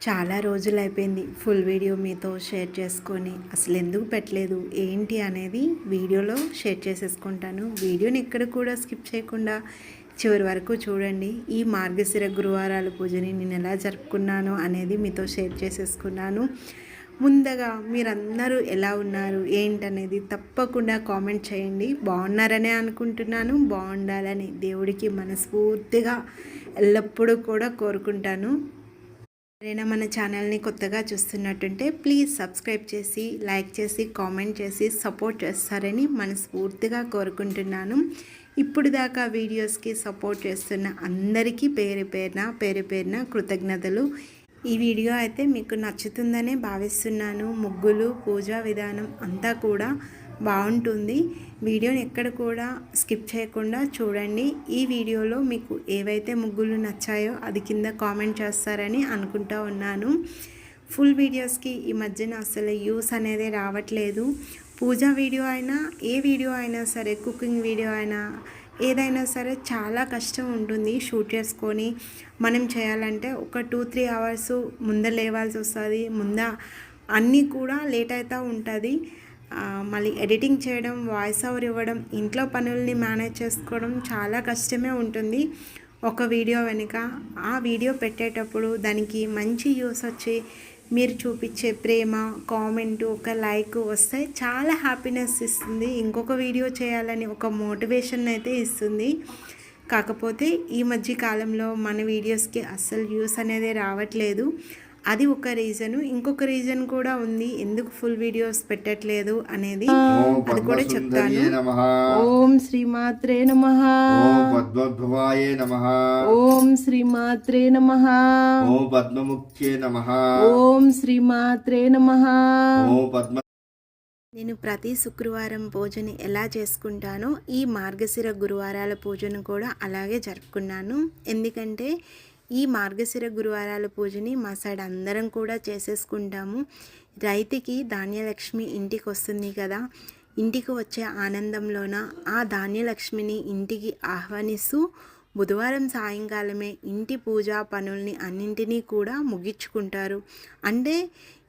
చాలా రోజులు అయిపోయింది ఫుల్ వీడియో మీతో షేర్ చేసుకొని. అసలు ఎందుకు పెట్టలేదు? ఏంటి అనేది వీడియోలో షేర్ చేసేసుకుంటాను. వీడియోని ఎక్కడ కూడా స్కిప్ చేయకుండా చివరి వరకు చూడండి ఈ మార్గశిర గురువారాల పూజని నేను ఎలా జరుపుకున్నాను అనేది మీతో షేర్ చేసేసుకున్నాను. ముందుగా మీరందరూ ఎలా ఉన్నారు ఏంటనేది తప్పకుండా కామెంట్ చేయండి. బాగున్నారనే అనుకుంటున్నాను బాగుండాలని దేవుడికి మనస్ఫూర్తిగా ఎల్లప్పుడూ కూడా కోరుకుంటాను. ఎవరైనా మన ఛానల్ని కొత్తగా చూస్తున్నట్టుంటే ప్లీజ్ సబ్స్క్రైబ్ చేసి లైక్ చేసి కామెంట్ చేసి సపోర్ట్ చేస్తారని మనస్ఫూర్తిగా కోరుకుంటున్నాను. ఇప్పుడు దాకా వీడియోస్కి సపోర్ట్ చేస్తున్న అందరికీ పేరు పేరున పేరు పేరున కృతజ్ఞతలు. ఈ వీడియో అయితే మీకు నచ్చుతుందనే భావిస్తున్నాను. ముగ్గులు పూజా విధానం అంతా కూడా బాగుంటుంది. వీడియోని ఎక్కడ కూడా స్కిప్ చేయకుండా చూడండి. ఈ వీడియోలో మీకు ఏవైతే ముగ్గులు నచ్చాయో అది కింద కామెంట్ చేస్తారని అనుకుంటా ఉన్నాను. ఫుల్ వీడియోస్కి ఈ మధ్యన అసలు యూస్ అనేది రావట్లేదు. పూజా వీడియో అయినా ఏ వీడియో అయినా సరే కుకింగ్ వీడియో అయినా ఏదైనా సరే చాలా కష్టం ఉంటుంది షూట్ చేసుకొని. మనం చేయాలంటే ఒక టూ త్రీ అవర్స్ ముంద లేవాల్సి వస్తుంది. ముంద అన్నీ కూడా లేట్ అవుతూ ఉంటుంది. మళ్ళీ ఎడిటింగ్ చేయడం వాయిస్ ఓవర్ ఇవ్వడం ఇంట్లో పనుల్ని మేనేజ్ చేసుకోవడం చాలా కష్టమే ఉంటుంది. ఒక వీడియో వెనుక ఆ వీడియో పెట్టేటప్పుడు దానికి మంచి యూస్ వచ్చి మీరు చూపించే ప్రేమ కామెంట్ ఒక లైక్ వస్తే చాలా హ్యాపీనెస్ ఇస్తుంది. ఇంకొక వీడియో చేయాలని ఒక మోటివేషన్ అయితే ఇస్తుంది. కాకపోతే ఈ మధ్య కాలంలో మన వీడియోస్కి అస్సలు వ్యూస్ అనేది రావట్లేదు. అది ఒక రీజను. ఇంకొక రీజన్ కూడా ఉంది. ఎందుకు ఫుల్ వీడియోస్ పెట్టట్లేదు అనేది అది కూడా చెప్తాను. ఓం శ్రీమాత్రే నమ. ఓం పద్మభవాయే నమః. ఓం శ్రీమాత్రే నమ. ఓం పద్మముఖ్యే నమః. ఓం శ్రీమాత్రే నమ. ఓం పద్మ నేను ప్రతి శుక్రవారం పూజని ఎలా చేసుకుంటానో ఈ మార్గశిర గురువారాల పూజను కూడా అలాగే జరుపుకున్నాను. ఎందుకంటే ఈ మార్గశిర గురువారాల పూజని మా సైడ్ అందరం కూడా చేసేసుకుంటాము. రైతుకి ధాన్యలక్ష్మి ఇంటికి వస్తుంది కదా ఇంటికి వచ్చే ఆనందంలోన ఆ ధాన్యలక్ష్మిని ఇంటికి ఆహ్వానిస్తూ బుధవారం సాయంకాలమే ఇంటి పూజా పనుల్ని అన్నింటినీ కూడా ముగించుకుంటారు. అంటే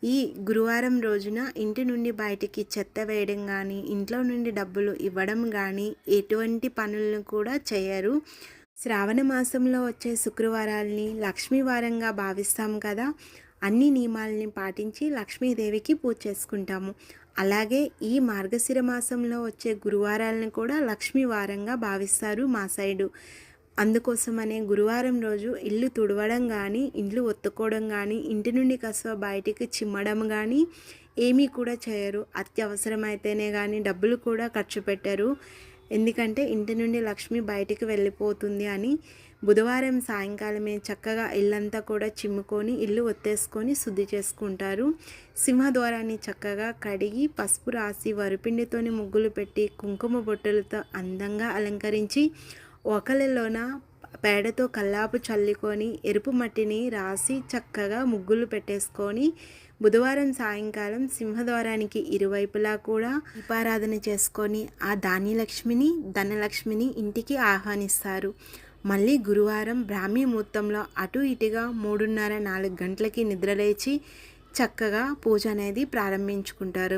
ఈ గురువారం రోజున ఇంటి నుండి బయటికి చెత్త వేయడం కానీ ఇంట్లో నుండి డబ్బులు ఇవ్వడం కానీ ఎటువంటి పనులను కూడా చేయరు. శ్రావణ మాసంలో వచ్చే శుక్రవారాల్ని లక్ష్మీవారంగా భావిస్తాం కదా. అన్ని నియమాలని పాటించి లక్ష్మీదేవికి పూజ చేసుకుంటాము. అలాగే ఈ మార్గశిర మాసంలో వచ్చే గురువారాలను కూడా లక్ష్మీవారంగా భావిస్తారు మా సైడు. అందుకోసమనే గురువారం రోజు ఇల్లు తుడవడం కానీ ఇండ్లు ఒత్తుకోవడం కానీ ఇంటి నుండి కసవ బయటికి చిమ్మడం కానీ ఏమీ కూడా చేయరు. అత్యవసరమైతేనే కానీ డబ్బులు కూడా ఖర్చు పెట్టరు. ఎందుకంటే ఇంటి నుండి లక్ష్మి బయటికి వెళ్ళిపోతుంది అని బుధవారం సాయంకాలమే చక్కగా ఇల్లంతా కూడా చిమ్ముకొని ఇల్లు ఒత్తేసుకొని శుద్ధి చేసుకుంటారు. సింహద్వారాన్ని చక్కగా కడిగి పసుపు రాసి వరిపిండితోని ముగ్గులు పెట్టి కుంకుమ బొట్టులతో అందంగా అలంకరించి ఒకలిలోన పేడతో కల్లాపు చల్లుకొని ఎరుపు మట్టిని రాసి చక్కగా ముగ్గులు పెట్టేసుకొని బుధవారం సాయంకాలం సింహద్వారానికి ఇరువైపులా కూడా దీపారాధన చేసుకొని ఆ ధాన్యలక్ష్మిని ధనలక్ష్మిని ఇంటికి ఆహ్వానిస్తారు. మళ్ళీ గురువారం బ్రాహ్మీ ముహూర్తంలో అటు ఇటుగా మూడున్నర నాలుగు గంటలకి నిద్రలేచి చక్కగా పూజ అనేది ప్రారంభించుకుంటారు.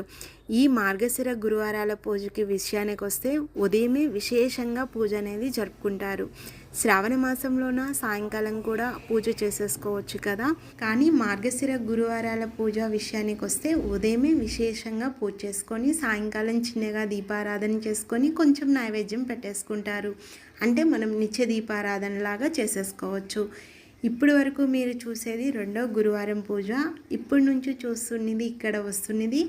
ఈ మార్గశిర గురువారాల పూజకి విషయానికి వస్తే ఉదయమే విశేషంగా పూజ అనేది జరుపుకుంటారు. శ్రావణ మాసంలోన సాయంకాలం కూడా పూజ చేసేసుకోవచ్చు కదా? కానీ మార్గశిర గురువారాల పూజ విషయానికి వస్తే ఉదయమే విశేషంగా పూజ చేసుకొని సాయంకాలం చిన్నగా దీపారాధన చేసుకొని కొంచెం నైవేద్యం పెట్టేసుకుంటారు. అంటే మనం నిత్య దీపారాధన లాగా చేసేసుకోవచ్చు. ఇప్పటి వరకు మీరు చూసేది రెండో గురువారం పూజ. ఇప్పటి నుంచి చూస్తున్నది ఇక్కడ వస్తున్నది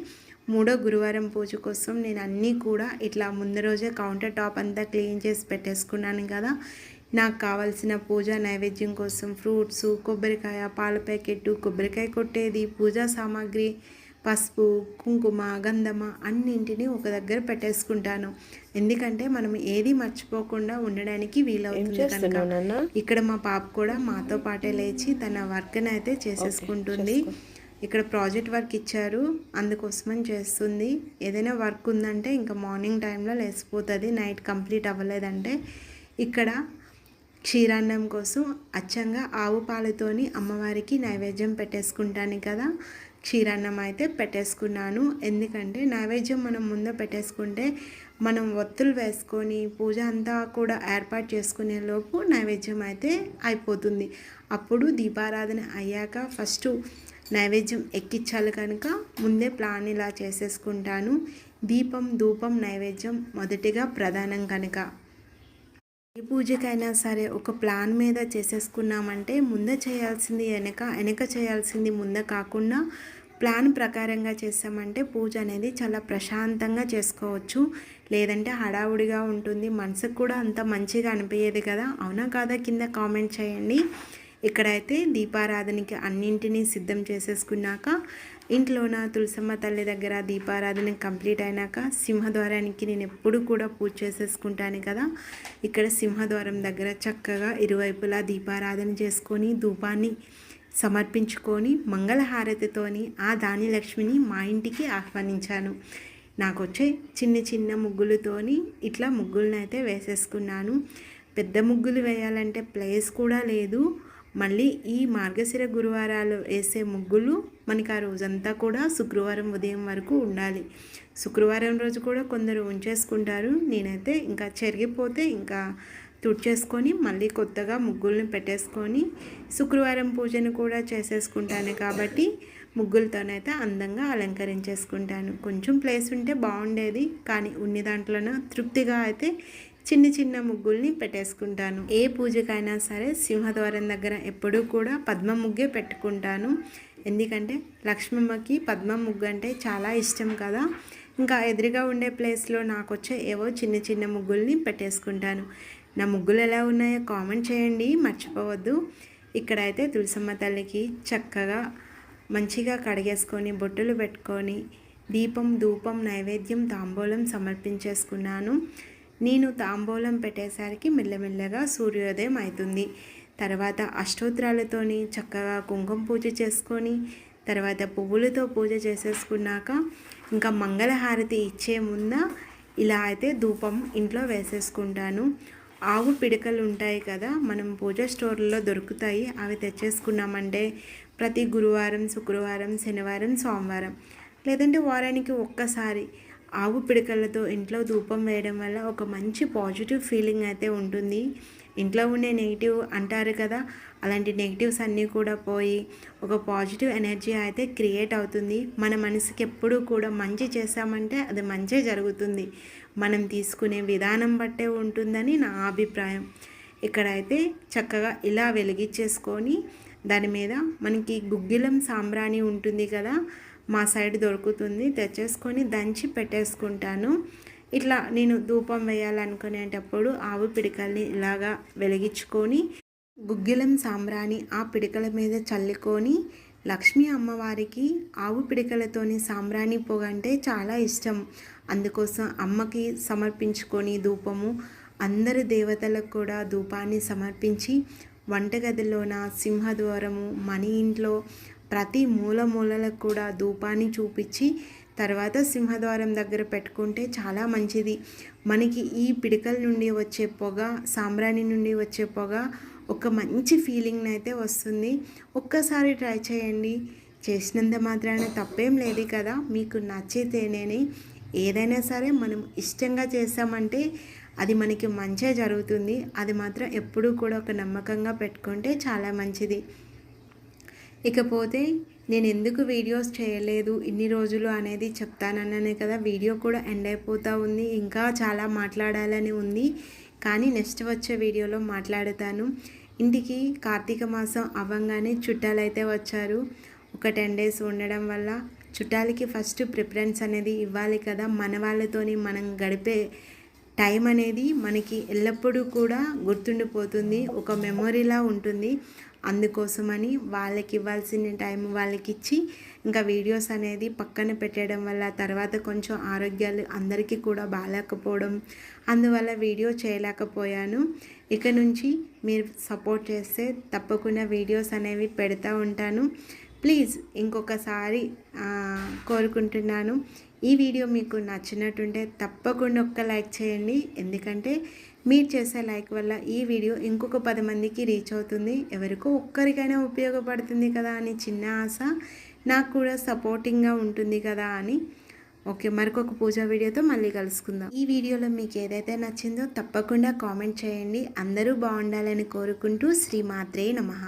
మూడో గురువారం పూజ కోసం. నేను అన్నీ కూడా ఇట్లా ముందు రోజే కౌంటర్ టాప్ అంతా క్లీన్ చేసి పెట్టేసుకున్నాను కదా. నాకు కావాల్సిన పూజ నైవేద్యం కోసం ఫ్రూట్స్ కొబ్బరికాయ పాల ప్యాకెట్ కొబ్బరికాయ కొట్టేది పూజా సామాగ్రి పసుపు కుంకుమ గంధమ అన్నింటినీ ఒక దగ్గర పెట్టేసుకుంటాను. ఎందుకంటే మనం ఏది మర్చిపోకుండా ఉండడానికి వీలవుతుంది కనుక. ఇక్కడ మా పాప కూడా మాతో పాటే లేచి తన వర్క్ని అయితే చేసేసుకుంటుంది. ఇక్కడ ప్రాజెక్ట్ వర్క్ ఇచ్చారు అందుకోసమని చేస్తుంది. ఏదైనా వర్క్ ఉందంటే ఇంకా మార్నింగ్ టైంలో లేచిపోతుంది నైట్ కంప్లీట్ అవ్వలేదంటే ఇక్కడ క్షీరాన్నం కోసం అచ్చంగా ఆవు పాలతోని అమ్మవారికి నైవేద్యం పెట్టేసుకుంటాను కదా. క్షీరాన్నం అయితే పెట్టేసుకున్నాను. ఎందుకంటే నైవేద్యం మనం ముందు పెట్టేసుకుంటే మనం ఒత్తులు వేసుకొని పూజ అంతా కూడా ఏర్పాటు చేసుకునే లోపు నైవేద్యం అయితే అయిపోతుంది. అప్పుడు దీపారాధన అయ్యాక ఫస్ట్ నైవేద్యం ఎక్కించాలి కనుక ముందే ప్లాన్ ఇలా చేసేసుకుంటాను. దీపం ధూపం నైవేద్యం మొదటిగా ప్రధానం కనుక. ఏ పూజకైనా సరే ఒక ప్లాన్ మీద చేసేసుకున్నామంటే ముందే చేయాల్సింది వెనక వెనక చేయాల్సింది ముందే కాకుండా ప్లాన్ ప్రకారంగా చేసామంటే పూజ అనేది చాలా ప్రశాంతంగా చేసుకోవచ్చు. లేదంటే హడావుడిగా ఉంటుంది. మనసుకు కూడా అంత మంచిగా అనిపించేది కదా. అవునా కాదా? కింద కామెంట్ చేయండి. ఇక్కడైతే దీపారాధనకి అన్నింటినీ సిద్ధం చేసేసుకున్నాక ఇంట్లోన తులసమ్మ తల్లి దగ్గర దీపారాధన కంప్లీట్ అయినాక సింహద్వారానికి నేను ఎప్పుడు కూడా పూజ చేసేసుకుంటాను కదా. ఇక్కడ సింహద్వారం దగ్గర చక్కగా ఇరువైపులా దీపారాధన చేసుకొని ధూపాన్ని సమర్పించుకొని మంగళహారతితోని ఆ దాని లక్ష్మిని మా ఇంటికి ఆహ్వానించాను. నాకు వచ్చే చిన్న చిన్న ముగ్గులతోని ఇట్లా ముగ్గులను అయితే వేసేసుకున్నాను. పెద్ద ముగ్గులు వేయాలంటే ప్లేస్ కూడా లేదు. మళ్ళీ ఈ మార్గశిర గురువారాలు వేసే ముగ్గులు మనకి ఆ రోజంతా కూడా శుక్రవారం ఉదయం వరకు ఉండాలి. శుక్రవారం రోజు కూడా కొందరు ఉంచేసుకుంటారు. నేనైతే ఇంకా చెరిగిపోతే ఇంకా తుడిచేసుకొని మళ్ళీ కొత్తగా ముగ్గుల్ని పెట్టేసుకొని శుక్రవారం పూజను కూడా చేసేసుకుంటాను కాబట్టి ముగ్గులతోనైతే అందంగా అలంకరించేసుకుంటాను. కొంచెం ప్లేస్ ఉంటే బాగుండేది కానీ ఉన్ని దాంట్లోనే తృప్తిగా అయితే చిన్న చిన్న ముగ్గుల్ని పెట్టేసుకుంటాను. ఏ పూజకైనా సరే సింహద్వారం దగ్గర ఎప్పుడూ కూడా పద్మ ముగ్గే పెట్టుకుంటాను. ఎందుకంటే లక్ష్మమ్మకి పద్మ ముగ్గు అంటే చాలా ఇష్టం కదా. ఇంకా ఎదురుగా ఉండే ప్లేస్లో నాకు వచ్చే ఏవో చిన్న చిన్న ముగ్గుల్ని పెట్టేసుకుంటాను. నా ముగ్గులు ఎలా ఉన్నాయో కామెంట్ చేయండి మర్చిపోవద్దు. ఇక్కడైతే తులసమ్మ తల్లికి చక్కగా మంచిగా కడిగేసుకొని బొట్టులు పెట్టుకొని దీపం ధూపం నైవేద్యం తాంబూలం సమర్పించేసుకున్నాను. నేను తాంబూలం పెట్టేసరికి మెల్లమెల్లగా సూర్యోదయం అవుతుంది తర్వాత అష్టోత్తరాలతోని చక్కగా కుంకుమ పూజ చేసుకొని తర్వాత పువ్వులతో పూజ చేసేసుకున్నాక ఇంకా మంగళహారతి ఇచ్చే ముంద ఇలా అయితే ధూపం ఇంట్లో వేసేసుకుంటాను. ఆవు పిడకలు ఉంటాయి కదా మనం పూజ స్టోర్లో దొరుకుతాయి అవి తెచ్చేసుకున్నామంటే ప్రతి గురువారం శుక్రవారం శనివారం సోమవారం లేదంటే వారానికి ఒక్కసారి ఆవు పిడకలతో ఇంట్లో ధూపం వేయడం వల్ల ఒక మంచి పాజిటివ్ ఫీలింగ్ అయితే ఉంటుంది. ఇంట్లో ఉండే నెగిటివ్ అంటారు కదా అలాంటి నెగిటివ్స్ అన్నీ కూడా పోయి ఒక పాజిటివ్ ఎనర్జీ అయితే క్రియేట్ అవుతుంది. మన మనసుకి ఎప్పుడూ కూడా మంచి చేసామంటే అది మంచి జరుగుతుంది. మనం తీసుకునే విధానం బట్టే ఉంటుందని నా అభిప్రాయం. ఇక్కడైతే చక్కగా ఇలా వెలిగించేసుకొని దాని మీద మనకి గుగ్గిలం సాంబ్రాణి ఉంటుంది కదా మా సైడ్ దొరుకుతుంది తెచ్చేసుకొని దంచి పెట్టేసుకుంటాను. ఇట్లా నేను ధూపం వేయాలనుకునేటప్పుడు ఆవు పిడికల్ని ఇలాగా వెలిగించుకొని గుగ్గిలం సాంబ్రాణి ఆ పిడికల మీద చల్లుకొని లక్ష్మీ అమ్మవారికి ఆవు పిడికలతోని సాంబ్రాణి పొగ అంటే చాలా ఇష్టం. అందుకోసం అమ్మకి సమర్పించుకొని ధూపము అందరి దేవతలకు కూడా ధూపాన్ని సమర్పించి వంటగదిలోన సింహద్వారము మన ఇంట్లో ప్రతి మూల మూలలకు కూడా ధూపాన్ని చూపించి తర్వాత సింహద్వారం దగ్గర పెట్టుకుంటే చాలా మంచిది. మనకి ఈ పిడకల నుండి వచ్చే పొగ సాంబ్రాణి నుండి వచ్చే పొగ ఒక మంచి ఫీలింగ్ అయితే వస్తుంది. ఒక్కసారి ట్రై చేయండి. చేసినంత మాత్రాన తప్పేం లేదు కదా. మీకు నచ్చితేనే ఏదైనా సరే మనం ఇష్టంగా చేసామంటే అది మనకి మంచిగా జరుగుతుంది. అది మాత్రం ఎప్పుడూ కూడా ఒక నమ్మకంగా పెట్టుకుంటే చాలా మంచిది. ఇకపోతే నేను ఎందుకు వీడియోస్ చేయలేదు? ఇన్ని రోజులు అనేది చెప్తానన్నానే కదా వీడియో కూడా ఎండ్ అయిపోతూ ఉంది ఇంకా చాలా మాట్లాడాలని ఉంది. కానీ నెక్స్ట్ వచ్చే వీడియోలో మాట్లాడతాను. ఇంటికి కార్తీక మాసం అవ్వంగానే చుట్టాలు అయితే వచ్చారు. ఒక టెన్ డేస్ ఉండడం వల్ల చుట్టాలకి ఫస్ట్ ప్రిఫరెన్స్ అనేది ఇవ్వాలి కదా మన వాళ్ళతోని మనం గడిపే టైం అనేది మనకి ఎల్లప్పుడూ కూడా గుర్తుండిపోతుంది ఒక మెమొరీలా ఉంటుంది. అందుకోసమని వాళ్ళకి ఇవ్వాల్సిన టైం వాళ్ళకి ఇచ్చి ఇంకా వీడియోస్ అనేది పక్కన పెట్టడం వల్ల తర్వాత కొంచెం ఆరోగ్యాలు అందరికీ కూడా బాగాలేకపోవడం. అందువల్ల వీడియో చేయలేకపోయాను. ఇక నుంచి మీరు సపోర్ట్ చేస్తే తప్పకుండా వీడియోస్ అనేవి పెడతా ఉంటాను. ప్లీజ్ ఇంకొకసారి కోరుకుంటున్నాను. ఈ వీడియో మీకు నచ్చినట్టుంటే తప్పకుండా ఒక్క లైక్ చేయండి. ఎందుకంటే మీరు చేసే లైక్ వల్ల ఈ వీడియో ఇంకొక పది మందికి రీచ్ అవుతుంది. ఎవరికో ఒక్కరికైనా ఉపయోగపడుతుంది కదా అని చిన్న ఆశ నాకు కూడా సపోర్టింగ్గా ఉంటుంది కదా అని. ఓకే మరొక పూజ వీడియోతో మళ్ళీ కలుసుకుందాం. ఈ వీడియోలో మీకు ఏదైతే నచ్చిందో తప్పకుండా కామెంట్ చేయండి. అందరూ బాగుండాలని కోరుకుంటూ శ్రీమాత్రే నమః.